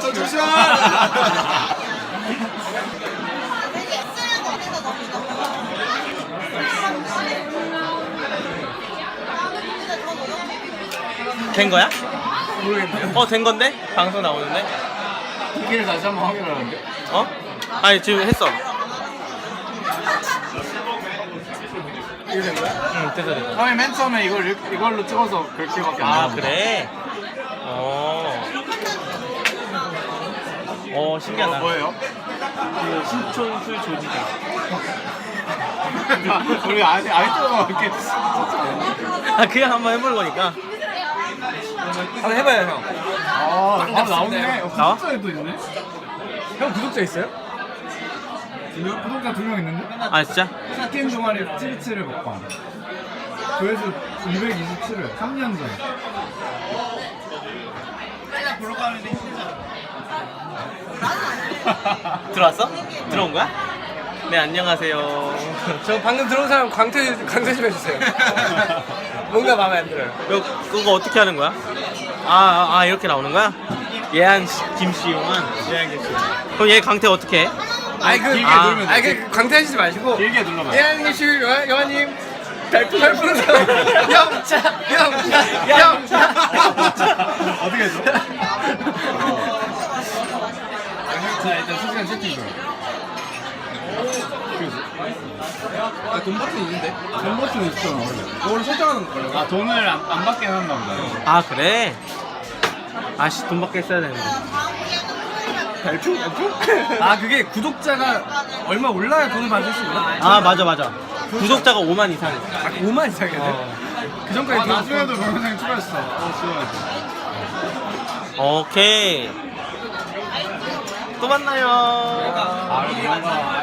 저 조심하. 된 거야? 모르겠네요. 어, 된 건데? 방송 나오는데? 두개를 다시 한번 확인하는데. 어? 아니, 지금 했어. 이게 된 거야? 응, 됐어, 됐어. 처음에 맨 처음에 이걸 이걸로 찍어서 그렇게밖에 안 아. 그래? 어. 어, 신기하다. 어, 뭐예요? 그 신촌술 조지다. 우리 아이 아이디어가 이렇게 아, 그냥 한번 해보는 거니까. 한번 해봐요 형. 아, 아 나오네. 어, 나와? 구독자도 있네. 형 구독자 있어요? 구독자 두 명 있는데? 아, 진짜? 사킨 동아리 TV치를 먹방. 조회수 227회 3년 전. 들어왔어? 들어온 거야? 네, 안녕하세요. 저 방금 들어온 사람 강퇴 강퇴 좀 해주세요. 뭔가 마음에 안 들어요. 이거, 그거 어떻게 하는 거야? 아, 아, 아, 이렇게 나오는 거야? 예한 씨- 김씨용한 예한 김씨. 그럼 얘 강태 어떻게 해? 아이 그 길게 아, 누르면 돼. 아이 그 강퇴하시지 마시고 길게 눌러봐. 예한님 씨 여- 여한님 별풍 별풍 영차 영차 어떻게 해줘? 자 일단 수시간 채팅 좀. 아, 돈 버튼 있는데? 전 버튼 있잖아 원래. 그걸 설정하는 거예요. 아 돈을 안, 안 받게 한다 보다. 아, 그래? 아씨, 돈 받게 했어야 되는데. 별풍 별풍? 아 그게 구독자가 얼마 올라야 돈을 받을 수 있나? 아, 맞아, 맞아. 구독자가 5만 이상. 아 5만 이상이야. 어. 그 전까지 아돈 나중에도 동영상 추가했어. 어. 오케이. 또 만나요. 아 뭔가 뭔가.